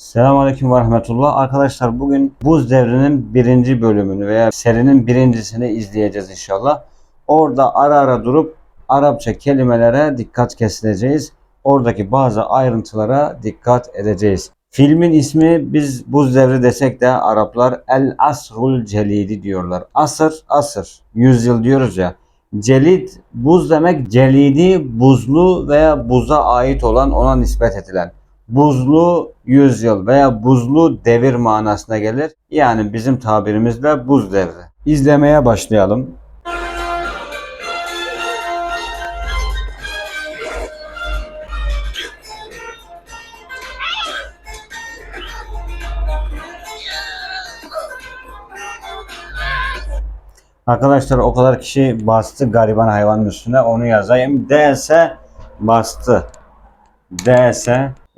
Selamünaleyküm ve rahmetullah. Arkadaşlar bugün buz devrinin birinci bölümünü veya serinin birincisini izleyeceğiz inşallah. Orada ara ara durup Arapça kelimelere dikkat kesileceğiz. Oradaki bazı ayrıntılara dikkat edeceğiz. Filmin ismi biz buz devri desek de Araplar El Asrul Celidi diyorlar. Asır, asır. Yüzyıl diyoruz ya. Celid buz demek celidi buzlu veya buza ait olan ona nispet edilen buzlu yüzyıl veya buzlu devir manasına gelir. Yani bizim tabirimizle buz devri. İzlemeye başlayalım. Arkadaşlar o kadar kişi bastı gariban hayvanın üstüne onu yazayım. D bastı. D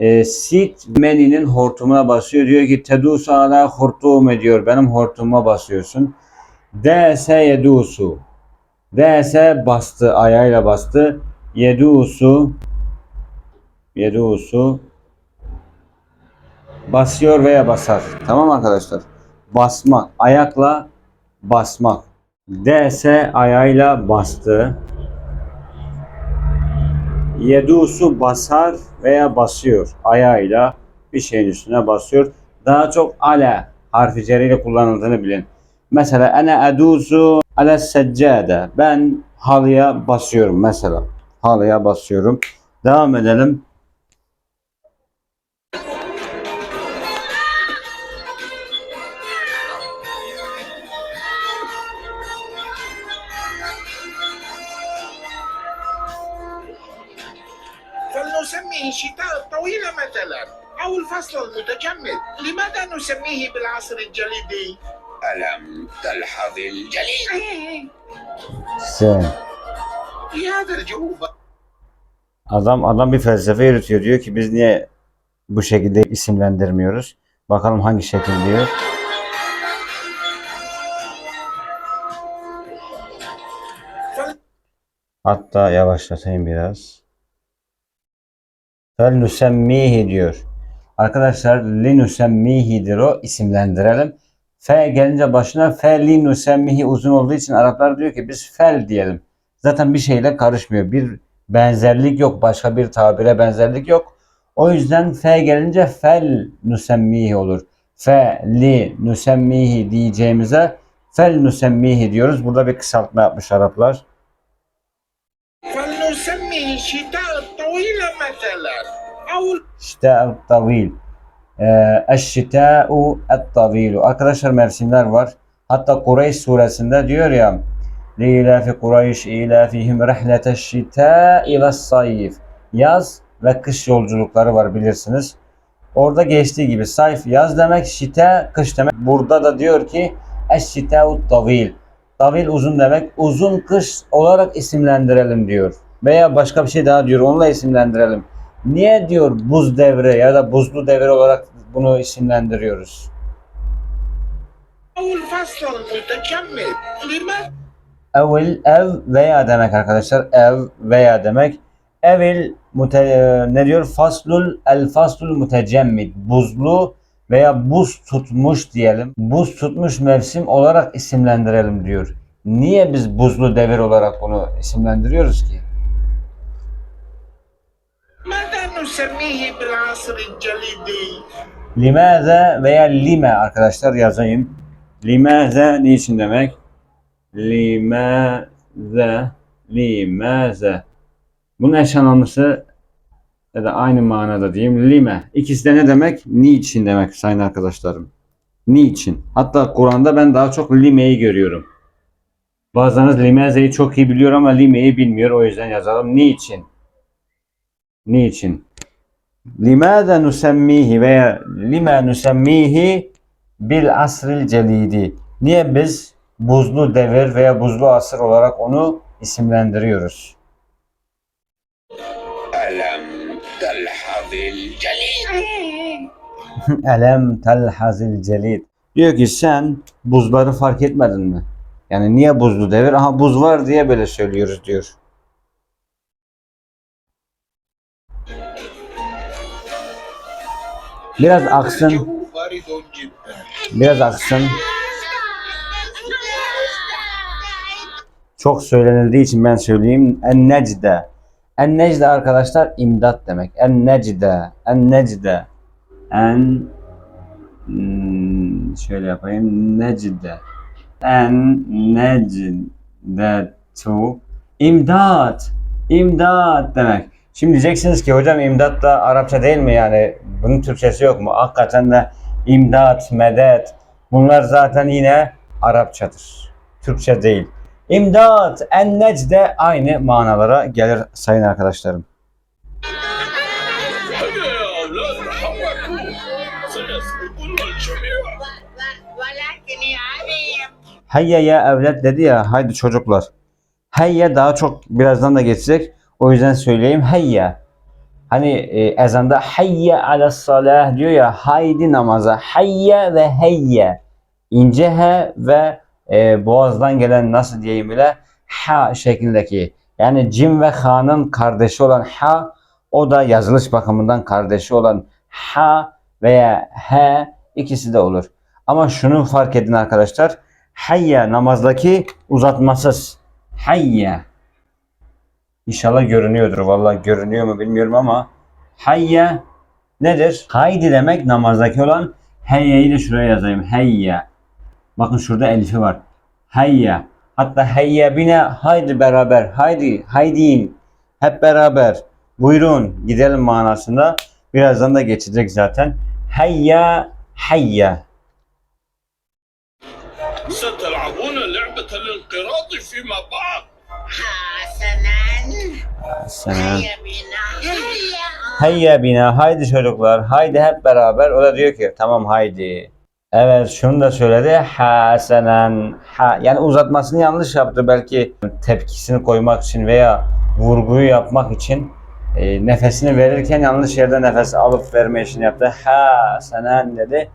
e, sit meninin hortumuna basıyor. Diyor ki tedusu ala hortum ediyor. Benim hortumuma basıyorsun. D ise yedusu. D ise bastı. Ayağıyla bastı. Yedusu. Yedusu. Basıyor veya basar. Tamam arkadaşlar. Basmak. Ayakla basmak. D ise ayağıyla bastı. Yedusu basar veya basıyor. Ayağıyla bir şeyin üstüne basıyor. Daha çok ale harfi ceriyle kullanıldığını bilin. Mesela ene edusu ale seccade. Ben halıya basıyorum mesela. Halıya basıyorum. Devam edelim. فلنسميه الشتاء الطويل مثلا أو الفصل المتجمد لماذا نسميه بالعصر الجليدي؟ ألم تلحظ الجليد؟ Sen. في هذا الجو Adam adam bir felsefe yürütüyor. Diyor ki biz niye bu şekilde isimlendirmiyoruz? Bakalım hangi şekil diyor. فل- Hatta yavaşlatayım biraz. Fel nusemmihi diyor. Arkadaşlar linusemmihidir o isimlendirelim. F gelince başına fe linusemmihi uzun olduğu için Araplar diyor ki biz fel diyelim. Zaten bir şeyle karışmıyor. Bir benzerlik yok. Başka bir tabire benzerlik yok. O yüzden fe gelince fel nusemmihi olur. Fe li nusemmihi diyeceğimize fel nusemmihi diyoruz. Burada bir kısaltma yapmış Araplar. Fel nusemmihi şita tavile أو Şitâ'u tavil. Ee, Eşşitâ'u et-tavilu. Arkadaşlar mevsimler var. Hatta Kureyş suresinde diyor ya Lilafi Kureyş ilafihim rihleteş şitâ'i ve sayif. Yaz ve kış yolculukları var bilirsiniz. Orada geçtiği gibi sayf yaz demek, şite kış demek. Burada da diyor ki eşşitâ'u tavil. Tavil uzun demek. Uzun kış olarak isimlendirelim diyor. Veya başka bir şey daha diyor. Onunla isimlendirelim. Niye diyor buz devre ya da buzlu devre olarak bunu isimlendiriyoruz? Avul Evil, ev veya demek arkadaşlar. Ev veya demek. Evil mute, e, ne diyor? Faslul el faslul mutecemmid. Buzlu veya buz tutmuş diyelim. Buz tutmuş mevsim olarak isimlendirelim diyor. Niye biz buzlu devir olarak bunu isimlendiriyoruz ki? نسميه بالعصر الجليدي؟ Limaze veya lime arkadaşlar yazayım. Limaze niçin demek? Limaze limaze. Bunun eş anlamlısı ya da aynı manada diyeyim. Lime. İkisi de ne demek? Niçin demek sayın arkadaşlarım. Niçin? Hatta Kur'an'da ben daha çok limeyi görüyorum. Bazılarınız limazeyi çok iyi biliyor ama limeyi bilmiyor. O yüzden yazalım. Niçin? Niçin? Limâze nusemmihi veya lima nusemmihi bil asril celidi. Niye biz buzlu devir veya buzlu asır olarak onu isimlendiriyoruz? Elem telhazil celid. Elem telhazil celid. Diyor ki sen buzları fark etmedin mi? Yani niye buzlu devir? Aha buz var diye böyle söylüyoruz diyor. Biraz aksın. Biraz aksın. Çok söylenildiği için ben söyleyeyim. En necde. En necde arkadaşlar imdat demek. En necde. En necde. En şöyle yapayım. Necde. En necde tu. İmdat. İmdat demek. Şimdi diyeceksiniz ki hocam imdat da Arapça değil mi yani? Bunun Türkçesi yok mu? Hakikaten de imdat, medet bunlar zaten yine Arapçadır. Türkçe değil. İmdat, ennec de aynı manalara gelir sayın arkadaşlarım. Heyye ya evlet dedi ya haydi çocuklar. Heyye daha çok birazdan da geçecek. O yüzden söyleyeyim hayya. Hani e, ezanda hayya ala salah diyor ya haydi namaza. Hayya ve heyye. İnce he ve e, boğazdan gelen nasıl diyeyim bile ha şeklindeki. Yani cim ve ha'nın kardeşi olan ha o da yazılış bakımından kardeşi olan ha veya he ikisi de olur. Ama şunu fark edin arkadaşlar. Hayya namazdaki uzatmasız. Hayya. İnşallah görünüyordur. Vallahi görünüyor mu bilmiyorum ama hayya nedir? Haydi demek namazdaki olan heyye'yi de şuraya yazayım. Heyya. Bakın şurada elifi var. Hayya. Hatta hayya bine haydi beraber. Haydi. Haydiyin. Hep beraber. Buyurun gidelim manasında. Birazdan da geçecek zaten. Hayya. Hayya. ستلعبون لعبة الانقراض فيما بعد حسنا Selam. Hayya bina. Haydi çocuklar. Haydi hep beraber. O da diyor ki tamam haydi. Evet şunu da söyledi. Hasenen. Ha. Yani uzatmasını yanlış yaptı. Belki tepkisini koymak için veya vurguyu yapmak için e, nefesini verirken yanlış yerde nefes alıp verme işini yaptı. Hasenen dedi.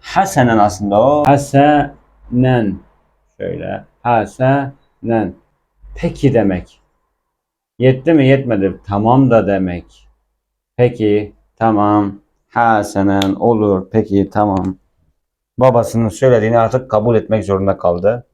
Hasenen aslında o. Hasenen. Şöyle. Hasenen. Peki demek. Yetti mi yetmedi. Tamam da demek. Peki tamam. Ha Hasenen olur. Peki tamam. Babasının söylediğini artık kabul etmek zorunda kaldı.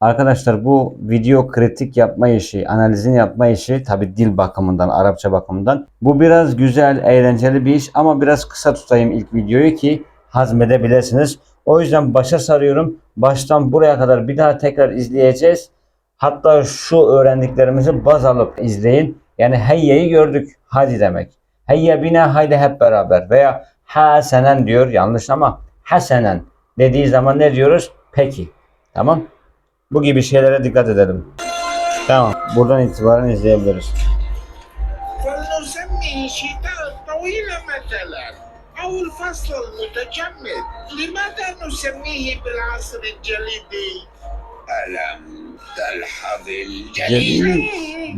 Arkadaşlar bu video kritik yapma işi, analizini yapma işi tabi dil bakımından, Arapça bakımından. Bu biraz güzel, eğlenceli bir iş ama biraz kısa tutayım ilk videoyu ki hazmedebilirsiniz. O yüzden başa sarıyorum. Baştan buraya kadar bir daha tekrar izleyeceğiz. Hatta şu öğrendiklerimizi baz alıp izleyin. Yani heyyeyi gördük. Hadi demek. Heyye bina haydi hep beraber veya hasenen diyor yanlış ama hasenen dediği zaman ne diyoruz? Peki. Tamam. Bu gibi şeylere dikkat edelim. Tamam. Buradan itibaren izleyebiliriz. Vallahi sen? أو الفصل المتجمد لماذا نسميه بالعصر الجليدي؟ ألم تلحظ الجليد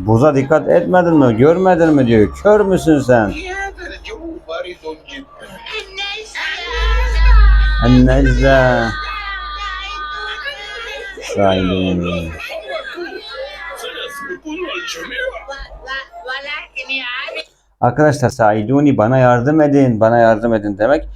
Buza dikkat etmedin mi? Görmedin mi diyor. Kör müsün sen? في هذا Arkadaşlar saiduni bana yardım edin, bana yardım edin demek.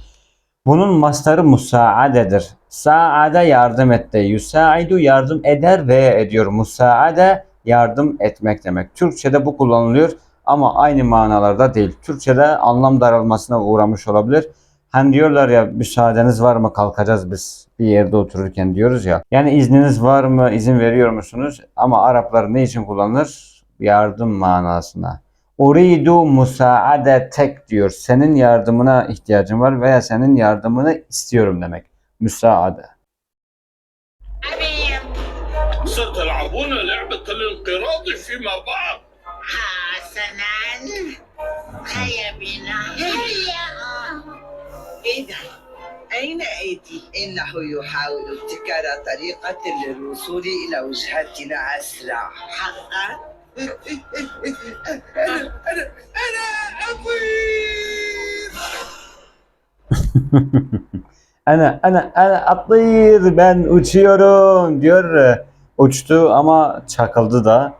Bunun mastarı musaadedir. Saade yardım etti. Yusaidu yardım eder veya ediyor. Musaade yardım etmek demek. Türkçe'de bu kullanılıyor ama aynı manalarda değil. Türkçe'de anlam daralmasına uğramış olabilir. Hani diyorlar ya müsaadeniz var mı kalkacağız biz bir yerde otururken diyoruz ya. Yani izniniz var mı izin veriyor musunuz? Ama Araplar ne için kullanır? Yardım manasına. Uridu musaade tek diyor. Senin yardımına ihtiyacım var veya senin yardımını istiyorum demek. Müsaade. أبي ستلعبون لعبة الانقراض فيما بعد حسنا هيا بنا هيا إذا أين أيدي؟ إنه يحاول ابتكار طريقة للوصول إلى وجهتنا أسرع حقا Ana ana ana ana ana ana atlayır ben uçuyorum diyor. Uçtu ama çakıldı da.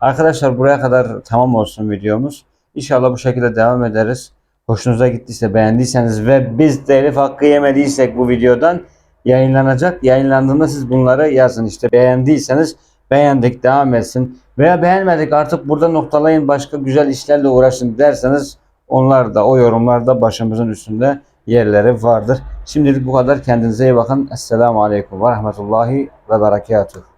Arkadaşlar buraya kadar tamam olsun videomuz. İnşallah bu şekilde devam ederiz. Hoşunuza gittiyse beğendiyseniz ve biz telif hakkı yemediysek bu videodan yayınlanacak. Yayınlandığında siz bunları yazın işte beğendiyseniz beğendik devam etsin. Veya beğenmedik artık burada noktalayın başka güzel işlerle uğraşın derseniz onlar da o yorumlarda başımızın üstünde yerleri vardır. Şimdilik bu kadar. Kendinize iyi bakın. Esselamu Aleyküm ve Rahmetullahi ve Berekatuhu.